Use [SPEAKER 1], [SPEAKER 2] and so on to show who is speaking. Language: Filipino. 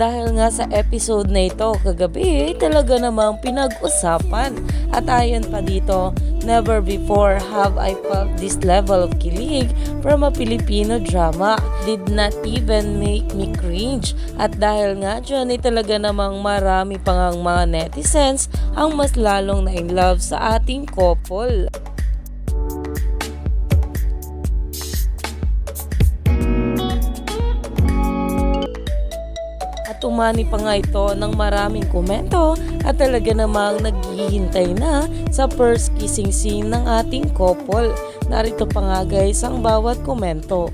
[SPEAKER 1] Dahil nga sa episode na ito kagabi, talaga namang pinag-usapan. At ayon pa dito, never before have I felt this level of kilig from a Filipino drama. Did not even make me cringe. At dahil nga dyan, ay talaga namang marami pang ang mga netizens ang mas lalong na in love sa ating couple. At umani pa nga ito ng maraming komento at talaga namang naghihintay na sa first kissing scene ng ating couple. Narito pa nga guys ang bawat komento.